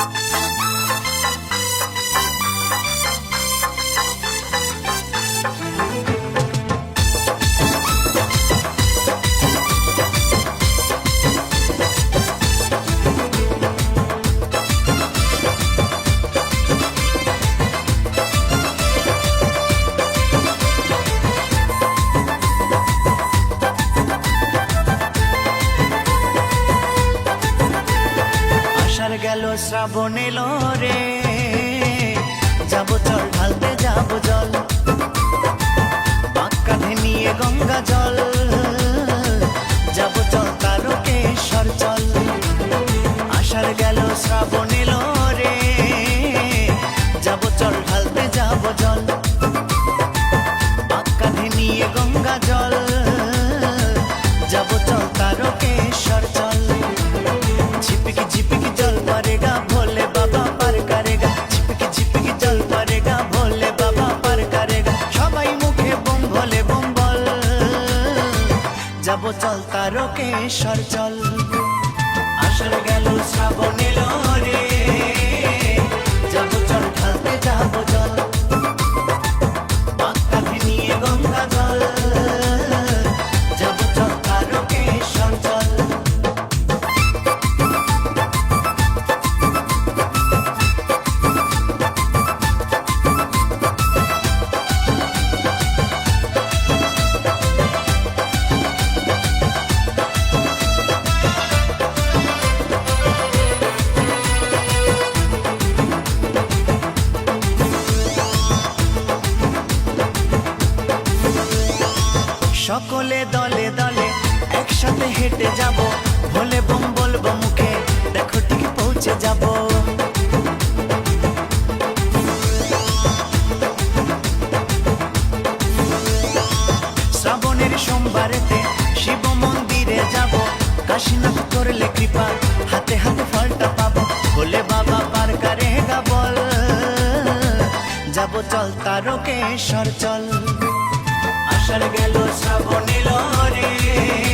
আষাঢ় শ্রাবণ এলো রে। যাব চল ঢালতে যাব জল। কাঁধে নিয়ে গঙ্গা জল। যাব চল তারকেশ্বর চল। আষাঢ় গেল শ্রাবণ এলো রে। যাব চল ঢালতে যাব জল। যাব চল তারকেশ্বর চল। আসর গেল শ্রাবণ সকলে দলে দলে একসাথে হেঁটে যাব। ভোলে বম বলব মুখে, দেখো ঠিক পৌঁছে যাব। শ্রাবণের সোমবারেতে শিব মন্দিরে যাব। কাশীনাথ করলে কৃপা, হাতে হাতে ফলটা পাবো। ভোলে বাবা পার কারে বল। যাব চল তারকেশ্বর চল। আষাঢ় গেল শ্রাবণ রে